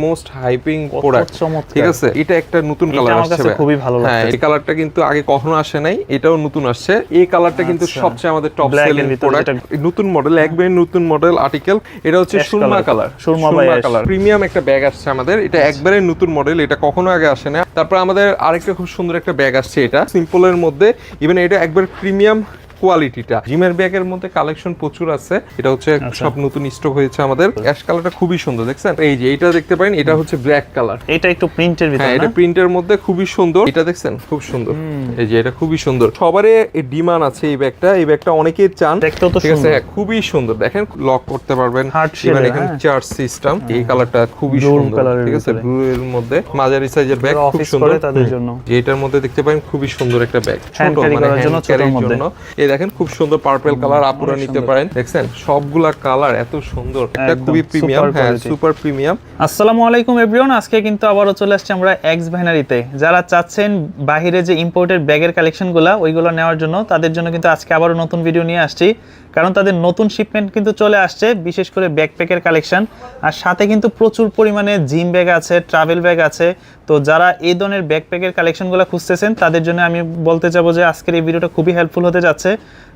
Most hyping product. ঠিক আছে? এটা একটা নতুন কালার আসছে খুবই ভালো হ্যাঁ লাগছে। এই কালারটা কিন্তু আগে কখনো আসে নাই এটাও নতুন আসছে। এই কালারটা কিন্তু আচ্ছা। সবচেয়ে আমাদের টপ সেলিং প্রোডাক্ট নতুন মডেল একবারে নতুন মডেল আর্টিকেল এটা হচ্ছে surma colour surma colour premium একটা ব্যাগ আসছে আমাদের। এটা একবারে নতুন মডেল এটা কখনো আগে আসে না। তারপর আমাদের আরেকটা খুব সুন্দর একটা ব্যাগ আসছে এটা। সিম্পলের মধ্যে। ইভেন এটা একবার প্রিমিয়াম কোয়ালিটিটা জিমের ব্যাগের মধ্যে কালেকশন প্রচুর আছে। এটা হচ্ছে আচ্ছা। সব নতুন স্টক হয়েছে আমাদের। অ্যাশ কালারটা খুবই সুন্দর দেখছেন? এই যে এটা দেখতে পারেন এটা হচ্ছে ব্ল্যাক কালার এটা একটু প্রিন্টের ভিতরে হ্যাঁ এটা প্রিন্টের মধ্যে খুবই সুন্দর। এটা দেখছেন? খুব সুন্দর। এই যে এটা খুবই সুন্দর। সবারই ডিমান্ড আছে এই ব্যাগটা। এই ব্যাগটা অনেকেই চান। দেখতেও তো ঠিক আছে। হ্যাঁ খুবই সুন্দর। দেখেন লক করতে পারবেন। এবার এখানে হ্যাঁ। চার্জ সিস্টেম এই কালারটা খুবই সুন্দর। ঠিক আছে ব্লু এর মধ্যে। মাঝারি সাইজের ব্যাগ খুব সুন্দর। তাদের জন্য। যে এটার মধ্যে দেখতে পারেন খুবই সুন্দর একটা ব্যাগ ছোট মানে হ্যান্ড জন্য। এই দেখেন খুব সুন্দর পার্পল কালার আপুরা নিতে পারেন। দেখছেন সবগুলা কালার এত সুন্দর এটা খুবই প্রিমিয়াম হ্যাঁ সুপার প্রিমিয়াম আসসালামু আলাইকুম এভরিওয়ান আজকে কিন্তু আবারও চলে আসছি আমরা এক্স ভ্যানারিতে যারা চাচ্ছেন বাহিরে যে ইম্পোর্টেড ব্যাগের কালেকশনগুলো ওইগুলো নেওয়ার জন্য তাদের জন্য কিন্তু আজকে আবারও নতুন ভিডিও নিয়ে আসছি। কারণ তাদের নতুন শিপমেন্ট কিন্তু চলে আসছে বিশেষ করে ব্যাকপ্যাকের কালেকশন আর সাথে কিন্তু প্রচুর পরিমাণে জিম ব্যাগ আছে ট্রাভেল ব্যাগ আছে। তো যারা এই ধরনের ব্যাকপ্যাকের কালেকশনগুলো খুঁজতেছেন তাদের জন্য আমি বলতে চাবো যে আজকের এই ভিডিওটা খুবই হেল্পফুল হতে যাচ্ছে।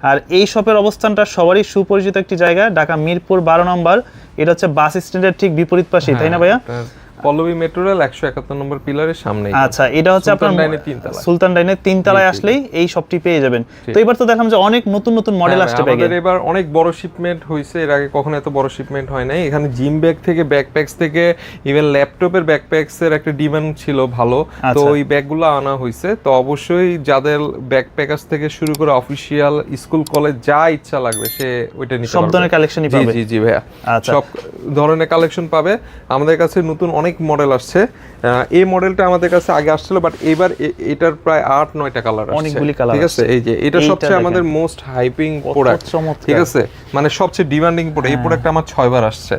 আর এই শপের অবস্থানটা সবারই সুপরিচিত একটি জায়গা ঢাকা মিরপুর বারো নম্বর। এটা হচ্ছে বাস স্ট্যান্ডের ঠিক বিপরীত পাশে তাই না ভাইয়া? হ্যাঁ, পল্লবী মেট্রো রেল একশো একাত্তর নম্বর পিলারের সামনে আচ্ছা এটা হচ্ছে আপনার সুলতান ডাইনের তিনতলায়। সুলতান আসলেই এই শপটি পেয়ে যাবেন। তো এবার তো দেখলাম যে অনেক নতুন নতুন মডেল হ্যাঁ, আসছে ব্যাগে। আমাদের এবার অনেক বড় শিপমেন্ট হয়েছে এর আগে কখনো এত বড় শিপমেন্ট হয় নাই। এখানে জিম ব্যাগ থেকে ব্যাকপ্যাকস থেকে ইভেন ল্যাপটপের ব্যাকপ্যাকস এর একটা ডিমান্ড ছিল ভালো। তো আচ্ছা। ওই ব্যাগগুলো আনা হয়েছে তো অবশ্যই যাদের ব্যাকপ্যাকার্স থেকে শুরু করে অফিসিয়াল স্কুল কলেজ যা ইচ্ছা লাগবে সে ওইটা নিতে সব ধরনের কালেকশনই পাবে। জি জি ভাইয়া। আচ্ছা। সব ধরনের কালেকশন পাবে। আমাদের কাছে নতুন অনেক মডেল আসছে। এই মডেলটা আমাদের কাছে আগে আসছিল বাট এবার এটার প্রায় আট নয়টা কালার অনেকগুলি colour ঠিক আছে? এই যে এটা সবচেয়ে আমাদের মোস্ট হাইপিং প্রোডাক্ট ঠিক আছে? মানে সবচেয়ে ডিমান্ডিং প্রোডাক্ট এই প্রোডাক্ট আমার ছয়বার আসছে।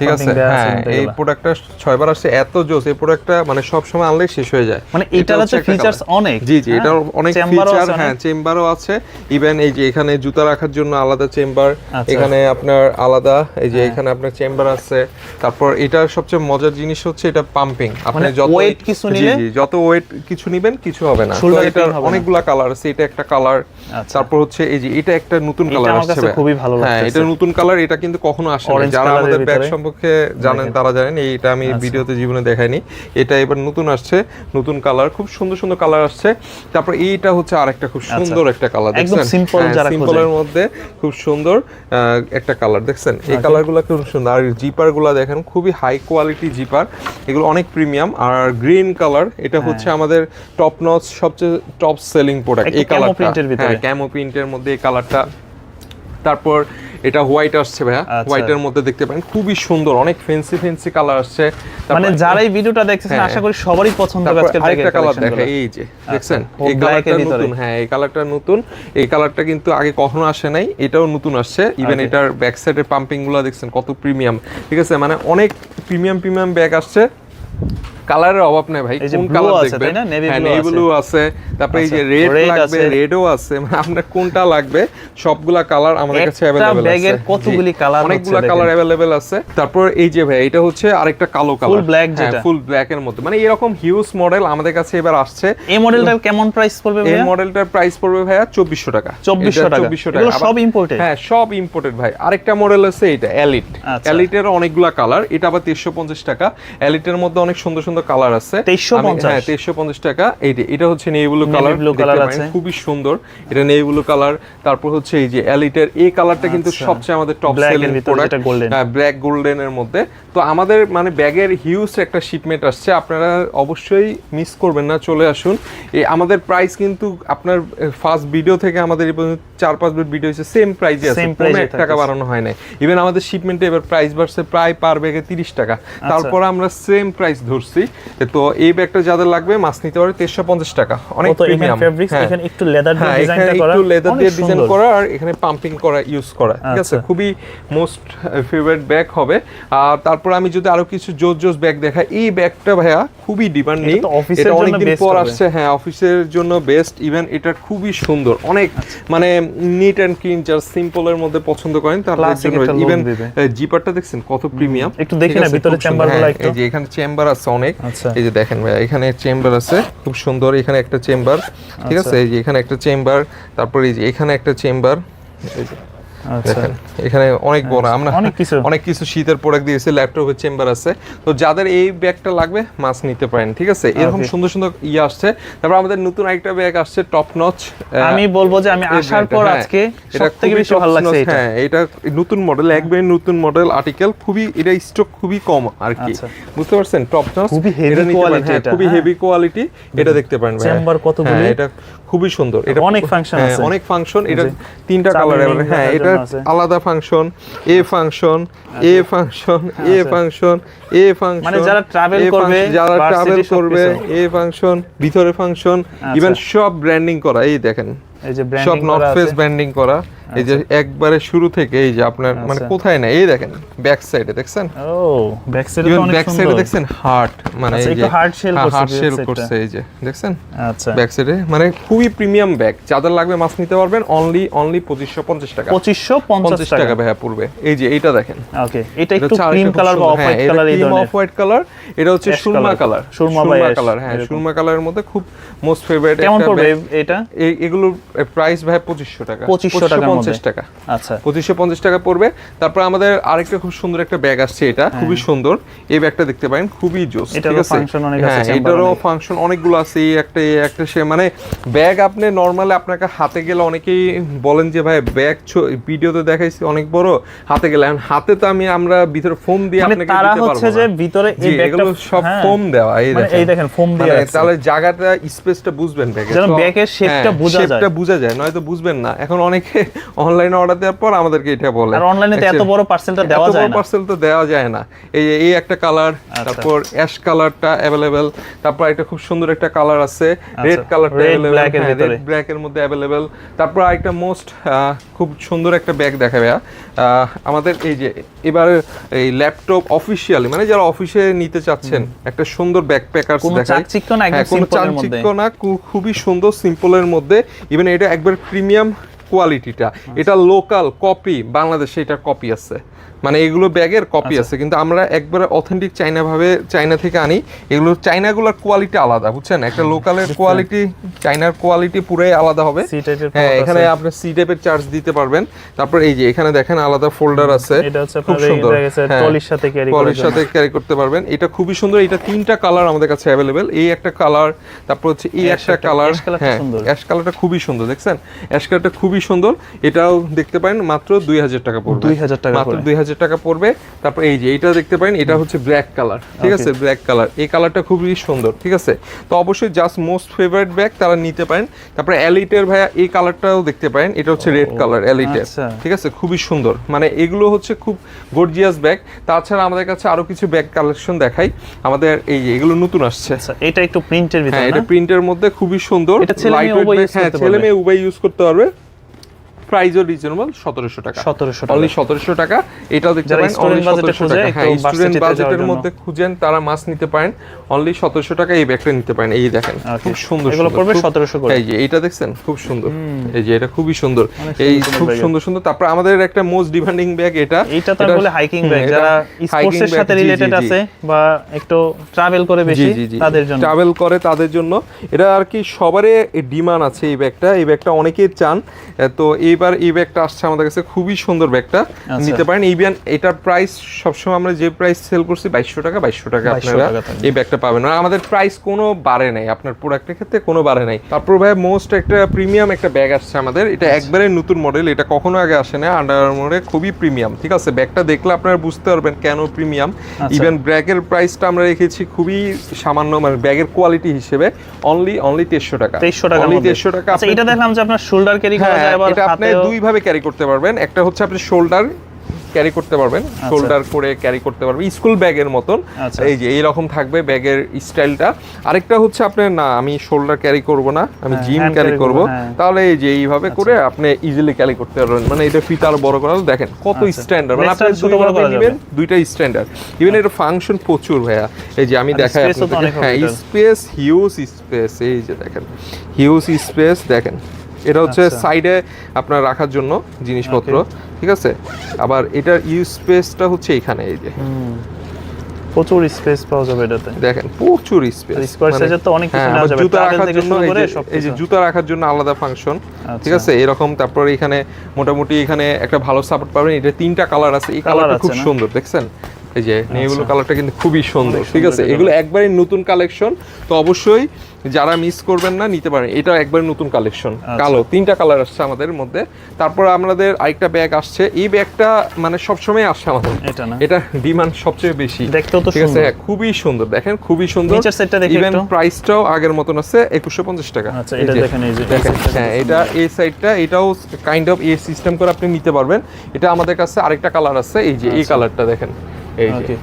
ঠিক আছে? হ্যাঁ এই। প্রোডাক্টটা ছয়বার আসছে। এত জোস এই প্রোডাক্টটা মানে সব সময় আনলে শেষ হয়ে যায়। মানে এটা এটার একটা ফিচার্স। অনেক। জি জি হ্যাঁ? এটার অনেক ফিচার আছে হ্যাঁ অনেক। চেম্বারও আছে। ইভেন এই যে এখানে জুতা রাখার জন্য আলাদা চেম্বার। এখানে আপনার আলাদা এই যে এখানে আপনার চেম্বার আছে। তারপর এটার সবচেয়ে মজার জিনিস হচ্ছে এটা পাম্পিং আপনি মানে যত weight কিছু নিলে? জি, যত ওয়েট কিছু নিবেন কিছু হবে না। তো না। অনেকগুলা কালার আছে এটা একটা কালার আচ্ছা। তারপর হচ্ছে এই যে এটা একটা নতুন এটা কালার আসছে কাছে খুবই ভালো লাগছে হ্যাঁ এটা নতুন কালার এটা কিন্তু কখনো আসে না। যারা আমাদের ব্যাগ সম্পর্কে জানেন তারা জানেন এইটা আমি আচ্ছা। ভিডিওতে জীবনে দেখাইনি। এটা এবার নতুন আসছে নতুন কালার খুব সুন্দর সুন্দর কালার আসছে। তারপর এইটা হচ্ছে আরেকটা খুব সুন্দর একটা কালার একদম দেখছেন? simple যারা খোঁজে। সিম্পলের মধ্যে খুব সুন্দর আহ, একটা কালার দেখছেন? এই কালারগুলো খুব সুন্দর। আর জিপারগুলা দেখেন খুবই হাই কোয়ালিটি জিপার এগুলো অনেক প্রিমিয়াম। আর গ্রিন কালার এটা হচ্ছে আমাদের টপ নচ সবচেয়ে টপ সেলিং প্রোডাক্ট এই কালার কালারটা। ভিতরে। হ্যাঁ ক্যামো প্রিন্টের মধ্যে এই কালারটা। তারপর এটা হোয়াইট আসছে ভাইয়া। আচ্ছা। হোয়াইটের মধ্যে দেখতে পারেন। খুবই সুন্দর অনেক ফেন্সি ফেন্সি কালার আসছে। মানে যারা এই ভিডিওটা দেখতেছেন হ্যাঁ। আশা করি সবারই পছন্দ হবে আজকের আরেকটা কালার কালেকশনগুলো দেখা এই যে দেখছেন? এই কালারটা নতুন। হ্যাঁ এই কালারটা নতুন। এই কালারটা কিন্তু আগে কখনো আসে নাই এটাও নতুন আসছে। ইভেন এটার ব্যাক সাইডের পাম্পিংগুলো দেখছেন কত প্রিমিয়াম ঠিক আছে? মানে অনেক প্রিমিয়াম প্রিমিয়াম ব্যাগ আসছে। কালারের অভাব নেই ভাই এই যে কোন blue কালার আছে, দেখবেন তাই না? Navy হ্যাঁ blue নেভি আছে। ব্লু আছে তারপরে এই যে আচ্ছা, রেড red লাগবে আছে। রেডও আছে মানে আপনার কোনটা লাগবে সবগুলা কালার আমাদের কাছে একটা अवेलेबल আছে ব্যাগের কতগুলি জি, colour অনেকগুলা হচ্ছে কালার দেখেন। अवेलेबल আছে তারপর এই যে ভাই এটা হচ্ছে আরেকটা কালো কালার black যেটা। ফুল ব্ল্যাক এর মধ্যে মানে এরকম হিউজ মডেল আমাদের কাছে এবার আসছে এই মডেলটার কেমন প্রাইস পড়বে এই ভাইয়া মডেলটার প্রাইস পড়বে ভাইয়া চব্বিশশো টাকা 2400 এটা টাকা। 2400 এগুলো আবার- সব imported? হ্যাঁ সব ইম্পোর্টেড ভাই আরেকটা মডেল আছে এটা এলিট আচ্ছা। এলিটের অনেকগুলা কালার এটা আবার তেইশশো পঞ্চাশ টাকা এলিটের মধ্যে অনেক সুন্দর সুন্দর কালার আছে। 2350 হ্যাঁ টাকা। এইটা এটা হচ্ছে নেই ব্লু কালার। আছে। খুবই সুন্দর। এটা নেই ব্লু কালার। তারপর হচ্ছে এই যে এলিটের এই কালারটা কিন্তু আচ্ছা। সবচেয়ে আমাদের top selling product black golden এর মধ্যে। তো আমাদের মানে ব্যাগের হিউজ একটা শিপমেন্ট আসছে। আপনারা অবশ্যই মিস করবেন না চলে আসুন। এই আমাদের প্রাইস কিন্তু আপনার ফার্স্ট ভিডিও থেকে আমাদের এই পর্যন্ত চার পাঁচ ভিডিও হচ্ছে সেম প্রাইসে আছে। কোনো টাকা বাড়ানো হয় না ইভেন আমাদের শিপমেন্টে এবার প্রাইস বাড়ছে প্রায় পার ব্যাগে তিরিশ টাকা। আচ্ছা। তারপর আমরা সেম প্রাইস ধরছি। তো এই ব্যাগটা যাদের লাগবে মাছ নিতে পারে তেইশশো পঞ্চাশ টাকা। অনেক প্রিমিয়াম এখানে একটু লেদার দিয়ে হ্যাঁ ডিজাইনটা করা একটু লেদার দিয়ে ডিজাইন করা আর এখানে পাম্পিং করা ইউজ করা ঠিক আছে? আচ্ছা। খুবই মোস্ট ফেভারিট ব্যাগ হবে। আর তারপর আমি যদি আরও কিছু জোস জোস ব্যাগ দেখাই এই ব্যাগটা ভাইয়া খুবই ডিমান্ডিং এটা অনেকদিন পর আসছে হ্যাঁ অফিসের জন্য বেস্ট ইভেন এটা খুবই সুন্দর। অনেক মানে নিট অ্যান্ড ক্লিন যারা সিম্পলের মধ্যে পছন্দ করেন তাদের জন্য ইভেন জিপারটা দেখছেন কত প্রিমিয়াম একটু দেখি না ভিতরে চেম্বারগুলো একটু। এই যে এখানে চেম্বার আছে অনেক। এই যে দেখেন ভাই এখানে চেম্বার আছে খুব সুন্দর এখানে একটা চেম্বার ঠিক আচ্ছা। আছে এই যে এখানে একটা চেম্বার তারপর এই যে এখানে একটা চেম্বার এই যে আচ্ছা দেখেন এখানে অনেক বড় আমরা অনেক কিছু। অনেক কিছু শীতের প্রোডাক্ট দিয়েছে ল্যাপটপের চেম্বার আছে তো যাদের এই ব্যাগটা লাগবে মাছ নিতে পারেন ঠিক আছে এরকম সুন্দর সুন্দর ইয়ে আসছে তারপর আমাদের নতুন আরেকটা ব্যাগ আসছে টপ নচ আমি বলব যে আমি আসার পর হ্যাঁ, আজকে সবথেকে বেশি ভালো লাগছে এটা হ্যাঁ এটা নতুন মডেল একবারে নতুন মডেল আর্টিকেল খুবই এটা স্টক খুবই কম আর কি আচ্ছা। বুঝতে পারছেন টপ নচ খুবই quality হ্যাঁ, এটা, খুবই হ্যাঁ। হেভি কোয়ালিটি এটা দেখতে পারেন। Chamber কতগুলি? হ্যাঁ এটা খুবই সুন্দর। এটা অনেক function হ্যাঁ, আছে। অনেক ফাংশন এটা তিনটা কালার হ্যাঁ এটা আলাদা ফাংশন এ ফাংশন এ ফাংশন এ আচ্ছা। ফাংশন এ ফাংশন মানে যারা ট্রাভেল করবে, যারা ট্রাভেল করবে এ ফাংশন ভিতরে ফাংশন আচ্ছা। ইভেন সব ব্র্যান্ডিং করা এই দেখেন। এই যে সব branding North not Face branding করা। এই যে একবারে শুরু থেকে এই যে আপনার মানে আচ্ছা। কোথায় না এই দেখেন ব্যাক সাইডে দেখছেন? ও ব্যাক সাইডে তো অনেক ব্যাক সাইডে দেখছেন হার্ট মানে আচ্ছা, এই যে একটু heart shell করছে হার্ট শেল করছে এই যে দেখছেন? আচ্ছা। ব্যাক সাইডে মানে খুবই প্রিমিয়াম ব্যাগ যাদের লাগবে মাছ নিতে পারবেন অনলি অনলি পঁচিশশো পঞ্চাশ টাকা। পঁচিশশো পঞ্চাশ পঞ্চাশ টাকা টাকা। ভাইয়া পড়বে। এই যে এইটা দেখেন। ওকে এটা একটু ক্রিম কালার বা অফ হোয়াইট হ্যাঁ, কালার এই ধরনের। off white color, এটা হচ্ছে সুরমা কালার সুরমা কালার হ্যাঁ। সুরমা কালারের মধ্যে খুব মোস্ট ফেভারিট কেমন পড়বে এটা? এগুলোর প্রাইস ভাই পঁচিশশো টাকা। 2500 টাকার পঞ্চাশ টাকা। আচ্ছা। পঁচিশশো পঞ্চাশ টাকা পড়বে। তারপর আমাদের আরেকটা খুব সুন্দর একটা ব্যাগ আসছে এটা। খুবই সুন্দর। এই ব্যাগটা দেখতে পারেন খুবই জোস ঠিক আছে? হ্যাঁ এটারও ফাংশন অনেকগুলো আছে এই একটা একটা সে মানে ব্যাগ আপনি নর্মালি আপনাকে হাতে গেলে অনেকেই বলেন যে ভাই ব্যাগ ভিডিওতে দেখাইছি অনেক বড় হাতে গেলে। এখন হাতে তো আমি আমরা ভিতরে ফোম দিয়ে মানে আপনাকে তারা হচ্ছে যে ভিতরে এই ব্যাগটা সব হ্যাঁ, ফোম দেওয়া এই মানে এই দেখেন ফোম দিয়ে মানে তাহলে জায়গাটা স্পেসটা বুঝবেন ব্যাগে। যেন ব্যাগের shape-টা বোঝা যায়। শেপটা বোঝা যায় নয়তো বুঝবেন না। এখন অনেকে অনলাইনে অর্ডার দেওয়ার পর আমাদেরকে এটা বলে। আর অনলাইনে তো এত বড় পার্সেলটা দেওয়া যায় না। পার্সেল তো দেওয়া যায় না। এই এই একটা কালার তারপর অ্যাশ কালারটা অ্যাভেলেবেল তারপর একটা খুব সুন্দর একটা কালার আছে রেড কালারটা ভিতরে। রেড ব্ল্যাক এর মধ্যে অ্যাভেলেবেল তারপর আরেকটা মোস্ট খুব সুন্দর একটা ব্যাগ দেখাবে আমাদের এই যে এবার এই ল্যাপটপ অফিসিয়ালি মানে যারা অফিসে নিতে চাচ্ছেন একটা সুন্দর ব্যাগ প্যাকার্স কোনো দেখায় চাকচিক্য না, হ্যাঁ, কোনো মধ্যে। চাকচিক্য না খুবই সুন্দর সিম্পলের মধ্যে। ইভেন এটা একবার প্রিমিয়াম কোয়ালিটিটা এটা লোকাল কপি বাংলাদেশে এটা কপি আছে। মানে এগুলো ব্যাগের কপি আচ্ছা। আছে কিন্তু আমরা একবারে অথেন্টিক চাইনা ভাবে চাইনা থেকে আনি। এগুলো চাইনাগুলোর কোয়ালিটি আলাদা বুঝছেন? একটা লোকালের কোয়ালিটি চাইনার কোয়ালিটি পুরাই আলাদা হবে। হ্যাঁ এখানে আপনি সি টাইপের চার্জ দিতে পারবেন। তারপর এই যে এখানে দেখেন আলাদা ফোল্ডার আছে। এটা হচ্ছে খুব সুন্দর। গেছে হ্যাঁ, সাথে ট্রলির জন্য। সাথে ক্যারি করতে পারবেন। এটা খুবই সুন্দর। এটা তিনটা কালার আমাদের কাছে অ্যাভেলেবেল এই একটা কালার তারপর হচ্ছে এই একটা কালার হ্যাঁ। অ্যাশ কালারটা খুবই সুন্দর দেখছেন? অ্যাশ কালারটা খুবই সুন্দর। এটাও দেখতে পারেন মাত্র দুই হাজার টাকা পড়বে। 2000 টাকা মাত্র। দুই হাজার টাকা পড়বে। তারপর এই যে এটা দেখতে পারেন এটা হচ্ছে ব্ল্যাক কালার ঠিক আছে? ব্ল্যাক কালার এই কালারটা খুবই সুন্দর ঠিক আছে? তো অবশ্যই জাস্ট মোস্ট ফেভারিট ব্যাগ তারা নিতে পারেন। তারপরে এলিটের ভাইয়া এই কালারটাও দেখতে পারেন এটা হচ্ছে রেড কালার এলিটের। ঠিক আছে? খুবই সুন্দর। মানে এগুলো হচ্ছে খুব গর্জিয়াস ব্যাগ তাছাড়া আমাদের কাছে আরও কিছু ব্যাগ কালেকশন দেখাই। আমাদের এই যে এগুলো নতুন আসছে। আচ্ছা এটা একটু প্রিন্টের হ্যাঁ ভিতরে এটা প্রিন্টের মধ্যে খুবই সুন্দর। use হ্যাঁ ছেলে মেয়ে উভয় ইউজ করতে পারবে। প্রাইসও রিজনেবল সতেরোশো টাকা। 1700 টাকা। অনলি সতেরোশো টাকা। এটাও দেখতে পারেন অনলি budget-এ সতেরোশো খুঁজে টাকা। হ্যাঁ স্টুডেন্ট বাজেটের মধ্যে খুঁজেন তারা মাছ নিতে পারেন। অনলি সতেরোশো টাকা এই ব্যাগটা নিতে পারেন এই দেখেন খুব সুন্দর এগুলো পড়বে 1700 করে। এই যে এইটা দেখছেন খুব সুন্দর। এই যে এটা খুবই সুন্দর। এই খুব সুন্দর সুন্দর। তারপর আমাদের একটা মোস্ট ডিমান্ডিং ব্যাগ এটা। এইটা তো বলে হাইকিং ব্যাগ যারা সাথে রিলেটেড আছে বা একটু ট্রাভেল করে বেশি তাদের জন্য। ট্রাভেল করে তাদের জন্য। এটা আর কি সবারই ডিমান্ড আছে এই ব্যাগটা এই ব্যাগটা অনেকেই চান। তো তো এইবার এই ব্যাগটা আসছে আমাদের কাছে। খুবই সুন্দর ব্যাগটা। আচ্ছা। নিতে পারেন ইভেন এটার প্রাইস সবসময় আমরা যে প্রাইস সেল করছি বাইশশো টাকা বাইশশো টাকা আপনারা এই ব্যাগটা পাবেন। আর আমাদের প্রাইস কোনো বাড়ে নাই আপনার প্রোডাক্টের ক্ষেত্রে কোনো বাড়ে নাই। তারপর ভাই মোস্ট একটা প্রিমিয়াম একটা ব্যাগ আসছে আমাদের। এটা একবারে নতুন মডেল এটা কখনো আগে আসে না আন্ডার আর্মারে খুবই প্রিমিয়াম ঠিক আছে? ব্যাগটা দেখলে আপনারা বুঝতে পারবেন কেন প্রিমিয়াম আচ্ছা। ইভেন ব্যাগের প্রাইসটা আমরা রেখেছি খুবই সামান্য মানে ব্যাগের কোয়ালিটি হিসেবে। অনলি অনলি তেইশশো টাকা। তেইশশো টাকা অনলি তেইশশো টাকা আচ্ছা এটা দেখলাম যে আপনার শোল্ডার ক্যারি করা হ্যাঁ যায় এটা আপনি দুই ভাবে ক্যারি করতে পারবেন। একটা হচ্ছে আপনি শোল্ডার ক্যারি করতে পারবেন। শোল্ডার করে ক্যারি করতে পারবেন। স্কুল ব্যাগের মতন। আচ্ছা। এই যে এইরকম থাকবে ব্যাগের স্টাইলটা আরেকটা হচ্ছে আপনার না আমি শোল্ডার ক্যারি করব না। আমি জিম ক্যারি করব। হ্যাঁ। তাহলে এই যে এইভাবে করে আপনি ইজিলি ক্যারি করতে পারবেন। মানে এটা ফিতা আরও বড় করা দেখেন কত আচ্ছা। স্ট্যান্ডার্ড মানে আপনি ছোট বড় নেবেন দুইটাই স্ট্যান্ডার্ড ইভেন এর ফাংশন প্রচুর ভাইয়া। এই যে আমি দেখাই হবে হ্যাঁ স্পেস হিউজ স্পেস এই যে দেখেন। হিউজ স্পেস দেখেন। এটা হচ্ছে আচ্ছা। সাইডে আপনার রাখার জন্য জিনিসপত্র ঠিক আছে? আবার এটার ইউজ স্পেসটা হচ্ছে এখানে এই যে। প্রচুর স্পেস পাওয়া যাবে এটাতে। দেখেন প্রচুর স্পেস তো অনেক কিছু নেওয়া যাবে, জুতা রাখার জন্য এই যে- জুতা রাখার জন্য আলাদা ফাংশন ঠিক আচ্ছা। আছে? এরকম তারপর এখানে মোটামুটি এখানে একটা ভালো সাপোর্ট পাবেন। এটা তিনটা কালার আছে। এই কালারটা খুব সুন্দর দেখছেন? এই যে নেভিগুলো কালারটা কিন্তু খুবই সুন্দর ঠিক আছে? এগুলো একবারে নতুন কালেকশন তো অবশ্যই যারা মিস করবেন না নিতে পারেন। এটা একবারে নতুন কালেকশন আচ্ছা। কালো তিনটা কালার আসছে আমাদের মধ্যে। তারপর আমাদের আরেকটা ব্যাগ আসছে। এই ব্যাগটা মানে সবসময় আসছে আমাদের। এটা না? এটা ডিমান্ড সবচেয়ে বেশি। দেখতেও তো ঠিক আছে? হ্যাঁ, খুবই সুন্দর। দেখেন খুবই সুন্দর। নিচের সেটটা দেখি ইভেন প্রাইসটাও আগের মতন আছে একুশশো পঞ্চাশ টাকা। আচ্ছা, এটা দেখেন, এই যে, দেখেন হ্যাঁ এটা এই সাইডটা এটাও কাইন্ড অফ এই সিস্টেম করে আপনি নিতে পারবেন। এটা আমাদের কাছে আরেকটা কালার আছে। এই যে এই কালারটা দেখেন। এই যে।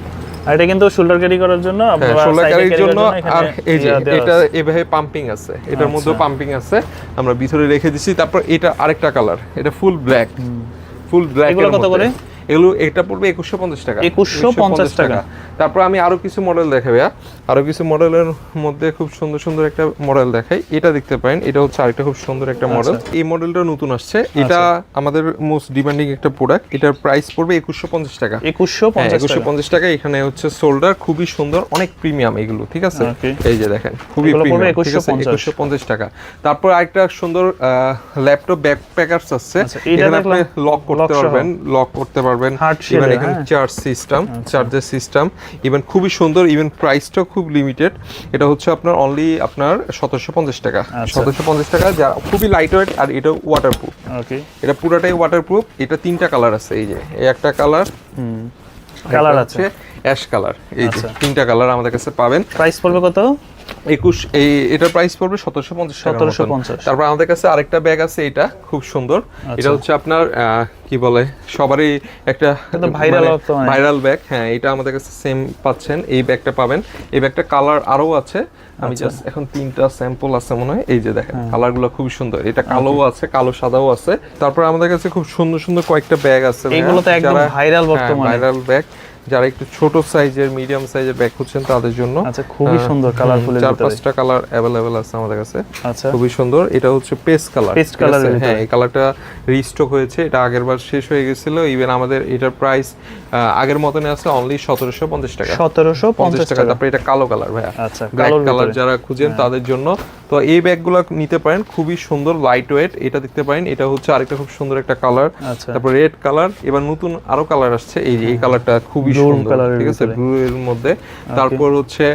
আর এটা কিন্তু শোল্ডার ক্যারি করার জন্য হ্যাঁ শোল্ডার ক্যারির জন্য আর এই যে এটা এভাবে পাম্পিং আছে। এটার মধ্যে আচ্ছা। পাম্পিং আছে। আমরা ভিতরে রেখে দিছি। তারপর এটা আরেকটা কালার এটা ফুল ব্ল্যাক ফুল ব্ল্যাক এগুলো কত করে? এগুলো এটা পড়বে একুশশো পঞ্চাশ টাকা। 2150 টাকা। তারপর আমি আরও কিছু মডেল দেখাবে আরও কিছু মডেলের মধ্যে খুব সুন্দর সুন্দর একটা মডেল দেখাই। এটা দেখতে পারেন এটা হচ্ছে আরেকটা খুব সুন্দর একটা মডেল এই মডেলটা নতুন আসছে। এটা আমাদের মোস্ট ডিমান্ডিং একটা প্রোডাক্ট এটার প্রাইস পড়বে একুশশো পঞ্চাশ টাকা। একুশশো পঞ্চাশ একুশশো। পঞ্চাশ টাকা। এখানে হচ্ছে সোল্ডার খুবই সুন্দর অনেক প্রিমিয়াম এগুলো ঠিক আছে? এই যে দেখেন খুবই প্রিমিয়াম ঠিক আছে? একুশশো পঞ্চাশ। টাকা। তারপর আরেকটা সুন্দর ল্যাপটপ ব্যাক প্যাকার্স আছে আচ্ছা, এখানে আপনি লক করতে পারবেন লক করতে পারবেন। Shell ইভেন এখানে হ্যাঁ। চার্জ সিস্টেম চার্জের সিস্টেম ইভেন খুবই সুন্দর ইভেন প্রাইসটাও খুব লিমিটেড এটা হচ্ছে আপনার অনলি আপনার সতেরোশো পঞ্চাশ টাকা। আচ্ছা। সতেরোশো পঞ্চাশ টাকা যা খুবই লাইট ওয়েট আর এটা ওয়াটারপ্রুফ ওকে এটা পুরোটাই ওয়াটারপ্রুফ এটা তিনটা কালার আছে এই যে এই একটা কালার হুম। কালার আছে। অ্যাশ কালার এই যে আচ্ছা। তিনটা কালার আমাদের কাছে পাবেন। প্রাইস পড়বে কত? একুশ এই এটার প্রাইস পড়বে সতেরোশো পঞ্চাশ টাকা 1750 তারপর আমাদের কাছে আরেকটা ব্যাগ আছে এটা খুব সুন্দর। এটা হচ্ছে আপনার কি বলে সবারই একটা অনেক। ভাইরাল ব্যাগ হ্যাঁ এটা আমাদের কাছে সেম পাচ্ছেন এই ব্যাগটা পাবেন। এই ব্যাগটা কালার আরও আছে। আমি আচ্ছা। জাস্ট এখন তিনটা স্যাম্পল আছে মনে হয় এই যে দেখেন হ্যাঁ। কালারগুলো খুবই সুন্দর। এটা কালো আছে কালো সাদাও আছে। তারপর আমাদের কাছে খুব সুন্দর সুন্দর কয়েকটা ব্যাগ আছে এইগুলো তো একদম viral হ্যাঁ, বর্তমানে। ভাইরাল ব্যাগ যারা একটু ছোট সাইজের মিডিয়াম সাইজের ব্যাগ খুঁজছেন তাদের জন্য আচ্ছা খুবই সুন্দর হুম, কালারফুলের চার পাঁচটা কালার অ্যাভেলেবেল আছে আমাদের কাছে। আচ্ছা। খুবই সুন্দর। এটা হচ্ছে পেস্ট কালার পেস্ট এর হ্যাঁ। এই কালারটা রিস্টক হয়েছে। এটা আগের বার শেষ হয়ে গেছিল। ইভেন আমাদের এটার প্রাইস আগের মতনই আছে অনলি সতেরোশো পঞ্চাশ টাকা। সতেরোশো পঞ্চাশ পঞ্চাশ টাকা। টাকা। তারপরে এটা কালো কালার ভাইয়া। আচ্ছা ব্ল্যাক কালোর কালার হ্যাঁ। যারা খুঁজেন তাদের জন্য তো এই ব্যাগগুলো নিতে পারেন খুবই সুন্দর লাইট ওয়েট এটা দেখতে পারেন এটা হচ্ছে আরেকটা খুব সুন্দর একটা কালার আচ্ছা। তারপর রেড কালার এবার নতুন আরও কালার আসছে এই এই কালারটা খুবই সুন্দর ঠিক আছে? ব্লু এর মধ্যে। তারপর হচ্ছে।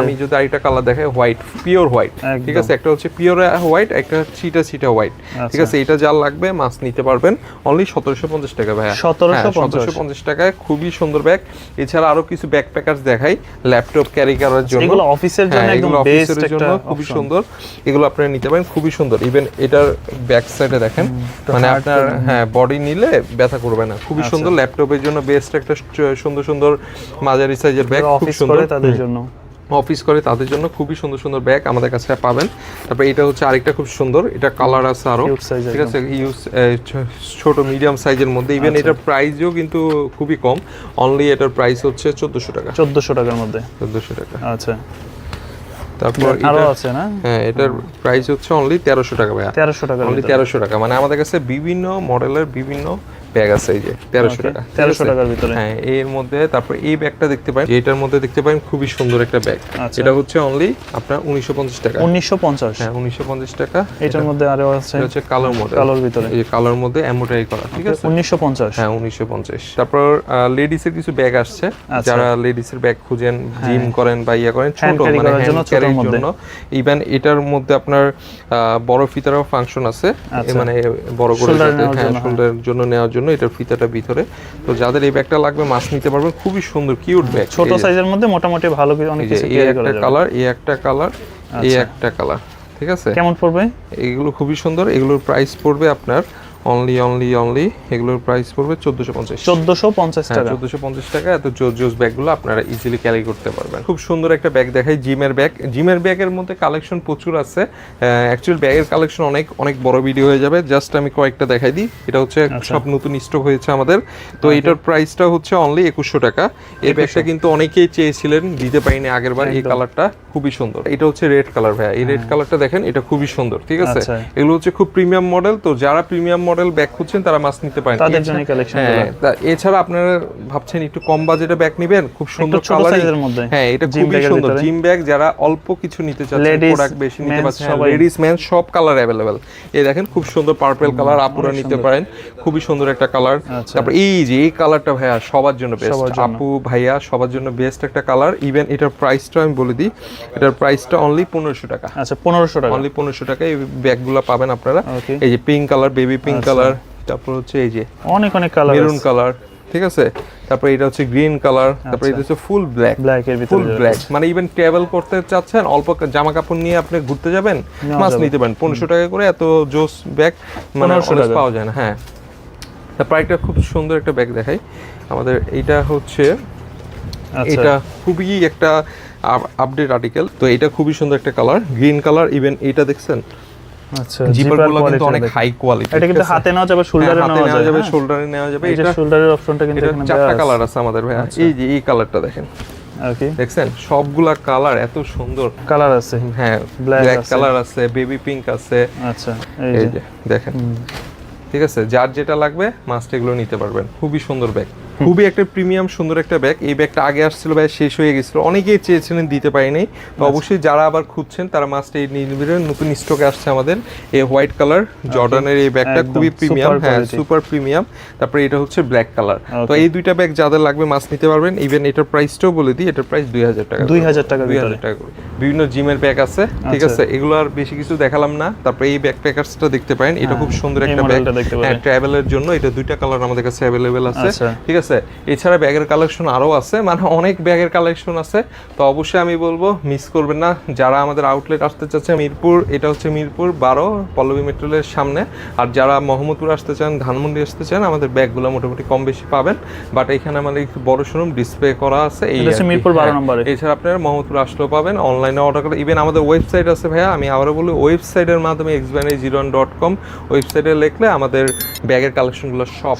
আমি যদি আরেকটা কালার দেখাই হোয়াইট পিওর হোয়াইট ঠিক আছে? একটা হচ্ছে পিওর হোয়াইট একটা চিটা চিটা হোয়াইট ঠিক আচ্ছা। আছে? এটা যা লাগবে মাছ নিতে পারবেন। অনলি সতেরোশো পঞ্চাশ টাকা ভাইয়া। 1750 সতেরোশো পঞ্চাশ। টাকায় খুবই সুন্দর ব্যাগ এছাড়া আরও কিছু ব্যাগ প্যাকার্স দেখাই ল্যাপটপ ক্যারি করার জন্য। এগুলো অফিসের জন্য হ্যাঁ, একদম বেস্ট অফিসের একটা। সুন্দর। এগুলো আপনারা নিতে পারেন খুবই সুন্দর। ইভেন এটার ব্যাক সাইডে দেখেন মানে আপনার হ্যাঁ বডি নিলে ব্যথা করবে না। খুবই আচ্ছা। সুন্দর ল্যাপটপের জন্য বেস্ট একটা সুন্দর সুন্দর মাঝারি সাইজের ব্যাগ খুব সুন্দর। তাদের জন্য। অফিস করে তাদের জন্য খুবই সুন্দর সুন্দর ব্যাগ আমাদের কাছে পাবেন। তারপর এটা হচ্ছে আরেকটা খুব সুন্দর এটা কালার আছে আরও। ঠিক আছে ইউজ ছোট মিডিয়াম সাইজের মধ্যে। ইভেন আচ্ছা। এটার প্রাইসও কিন্তু খুবই কম। অনলি এটার প্রাইস হচ্ছে চোদ্দশো টাকা। চোদ্দশো টাকার মধ্যে। চোদ্দশো টাকা। আচ্ছা। তারপর আরও আছে না? হ্যাঁ এটার প্রাইস হচ্ছে অনলি তেরোশো টাকা ভাইয়া। তেরোশো টাকা অনলি। তেরোশো টাকা। মানে আমাদের কাছে বিভিন্ন মডেলের বিভিন্ন ব্যাগ আছে এই যে তেরোশো টাকা। ঠিক 1300 আছে? টাকার ভিতরে। হ্যাঁ এর মধ্যে তারপর এই ব্যাগটা দেখতে পারেন এটার মধ্যে দেখতে পারেন খুবই সুন্দর একটা ব্যাগ। আচ্ছা। এটা হচ্ছে অনলি আপনার উনিশশো পঞ্চাশ টাকা। উনিশশো পঞ্চাশ? হ্যাঁ উনিশশো পঞ্চাশ টাকা। এটার মধ্যে আরও আছে? হচ্ছে কালোর মধ্যে কালোর ভিতরে। এই কালোর মধ্যে এমব্রয়ডারি করা ঠিক আছে? উনিশশো পঞ্চাশ। হ্যাঁ উনিশশো পঞ্চাশ। তারপর লেডিসের কিছু ব্যাগ আসছে। আচ্ছা। যারা লেডিসের ব্যাগ খুঁজেন জিম করেন বা ইয়ে করেন ছোট মানে জন্য, হ্যান্ড ক্যারির জন্য। ইভেন এটার মধ্যে আপনার বড় ফিতারও ফাংশন আছে। আচ্ছা। মানে বড় করে হ্যাঁ জন্য, হ্যাঁ। শোল্ডারের জন্য নেওয়ার জন্য এটার ফিতাটা ভিতরে। তো যাদের এই ব্যাগটা লাগবে মাছ নিতে পারবেন। খুবই সুন্দর কিউট ব্যাগ ছোট সাইজের মধ্যে মোটামুটি ভালো কিছু অনেক কিছু এই একটা কালার এই একটা কালার এই আচ্ছা। একটা কালার ঠিক আছে? কেমন পড়বে? এগুলো খুবই সুন্দর। এগুলোর প্রাইস পড়বে আপনার অনলি অনলি অনলি এগুলোর প্রাইস পড়বে চোদ্দোশো পঞ্চাশ। চোদ্দশো পঞ্চাশ হ্যাঁ টাকা। চোদ্দোশো পঞ্চাশ টাকা এত জোস জোস ব্যাগগুলো আপনারা ইজিলি ক্যারি করতে পারবেন। খুব সুন্দর একটা ব্যাগ দেখাই জিমের ব্যাগ জিমের ব্যাগের মধ্যে কালেকশন প্রচুর আছে। অ্যাকচুয়ালি ব্যাগের কালেকশন অনেক অনেক বড় ভিডিও হয়ে যাবে। জাস্ট আমি কয়েকটা দেখাই দিই। এটা হচ্ছে আচ্ছা। সব নতুন স্টক হয়েছে আমাদের। তো এটার প্রাইসটা হচ্ছে অনলি একুশশো টাকা। এই ব্যাগটা কিন্তু অনেকেই চেয়েছিলেন দিতে পারিনি আগের বার এই। কালারটা খুবই সুন্দর। এটা হচ্ছে রেড কালার ভাইয়া। এই রেড কালারটা দেখেন এটা খুবই সুন্দর ঠিক আছে? আচ্ছা। এগুলো হচ্ছে খুব প্রিমিয়াম মডেল তো যারা প্রিমিয়াম মডেল ব্যাগ খুঁজছেন তারা মাস্ক নিতে পারেন। তাদের জন্য কালেকশন হ্যাঁ তা এছাড়া আপনারা ভাবছেন একটু কম বাজেটে ব্যাগ নেবেন? খুব সুন্দর কালার হ্যাঁ এটা খুবই সুন্দর। জিম ব্যাগ যারা অল্প কিছু নিতে চাচ্ছেন প্রোডাক্ট বেশি নিতে পারছেন। লেডিস ম্যান সব কালার অ্যাভেলেবেল এই দেখেন খুব সুন্দর পার্পল কালার আপুরা নিতে পারেন। খুবই সুন্দর একটা কালার আচ্ছা। তারপর এই যে এই কালারটা ভাইয়া সবার জন্য বেস্ট আপু ভাইয়া সবার জন্য বেস্ট একটা কালার ইভেন এটার প্রাইসটা আমি বলে দিই এটার প্রাইসটা অনলি পনেরোশো টাকা। আচ্ছা পনেরোশো টাকা। অনলি পনেরোশো টাকা এই ব্যাগগুলো পাবেন আপনারা। এই যে পিঙ্ক কালার বেবি পিঙ্ক আচ্ছা। কালার তারপর হচ্ছে এই যে অনেক অনেক কালার মেরুন কালার ঠিক আছে? তারপরে এটা হচ্ছে গ্রিন কালার তারপরে এটা হচ্ছে ফুল ব্ল্যাক ব্ল্যাক এর ফুল ব্ল্যাক মানে ইভেন ট্রাভেল করতে চাচ্ছেন অল্প জামা কাপড় নিয়ে আপনি ঘুরতে যাবেন মাছ নিতে পারেন। পনেরোশো টাকা করে এত জোস ব্যাগ মানে 1500 টাকা। পাওয়া যায় না হ্যাঁ। তারপর একটা খুব সুন্দর একটা ব্যাগ দেখাই। আমাদের এইটা হচ্ছে আচ্ছা। এটা খুবই একটা আপডেট আর্টিকেল তো এটা খুবই সুন্দর একটা কালার গ্রিন কালার ইভেন এটা দেখছেন? আচ্ছা কিন্তু অনেক হাই কোয়ালিটি এটা কিন্তু হাতে নেওয়া যাবে শোল্ডারে নেওয়া যাবে শোল্ডারে নেওয়া যাবে। এটা শোল্ডারের অপশনটা কিন্তু এখানে চারটা কালার আছে আমাদের ভাই এই যে এই কালারটা দেখেন। ওকে দেখছেন? সবগুলা কালার এত সুন্দর। কালার আছে। হ্যাঁ ব্ল্যাক কালার আছে। বেবি পিঙ্ক আছে। আচ্ছা এই যে। দেখেন। ঠিক আছে? যার যেটা লাগবে মাস্ট এগুলো নিতে পারবেন। খুবই সুন্দর ব্যাগ খুবই একটা প্রিমিয়াম সুন্দর একটা ব্যাগ এই ব্যাগটা আগে আসছিল ভাই শেষ হয়ে গেছিল। অনেকেই চেয়েছিলেন দিতে পারিনি। তো অবশ্যই যারা আবার খুঁজছেন তারা মাস্ট এই নিয়ে নতুন স্টকে আসছে আমাদের এই হোয়াইট কালার জর্ডানের এই ব্যাগটা খুবই প্রিমিয়াম হ্যাঁ সুপার প্রিমিয়াম তারপরে এটা হচ্ছে ব্ল্যাক কালার তো এই দুইটা ব্যাগ যাদের লাগবে মাস্ট নিতে পারবেন। ইভেন এটার প্রাইসটাও বলে দিই এটার প্রাইস দুই হাজার টাকা 2000 টাকার দুই হাজার টাকা বিভিন্ন জিমের ব্যাগ আছে ঠিক আচ্ছা। আছে? এগুলো আর বেশি কিছু দেখালাম না। তারপরে এই ব্যাগ প্যাকার্সটা দেখতে পারেন। এটা খুব সুন্দর একটা ব্যাগ হ্যাঁ ট্রাভেলের জন্য। এটা দুইটা কালার আমাদের কাছে অ্যাভেলেবেল আছে। আচ্ছা। ঠিক আছে? এছাড়া ব্যাগের কালেকশন আরও আছে মানে অনেক ব্যাগের কালেকশন আছে তো অবশ্যই আমি বলব মিস করবেন না যারা আমাদের আউটলেট আসতে চাচ্ছে মিরপুর এটা হচ্ছে মিরপুর বারো পল্লবী মেট্রোলের সামনে আর যারা মোহাম্মদপুর আসতে চান ধানমন্ডি আসতে চান আমাদের ব্যাগগুলো মোটামুটি কম বেশি পাবেন বাট এখানে আমাদের একটু বড় শোরুম ডিসপ্লে করা আছে এই। মিরপুর 12 হ্যাঁ, নম্বরে। এছাড়া আপনারা মোহাম্মদপুর আসলেও পাবেন অনলাইনে অর্ডার করে ইভেন আমাদের ওয়েবসাইট আছে ভাইয়া আমি আবারও বলি ওয়েবসাইটের মাধ্যমে এক্সবানি জিরো ডট কম ওয়েবসাইটে লিখলে আমাদের ব্যাগের কালেকশনগুলো সব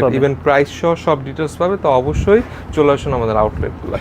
পাবে। ইভেন প্রাইস সহ সব ডিটেলস পাবে তো অবশ্যই চলে আসুন আমাদের আউটলেটগুলো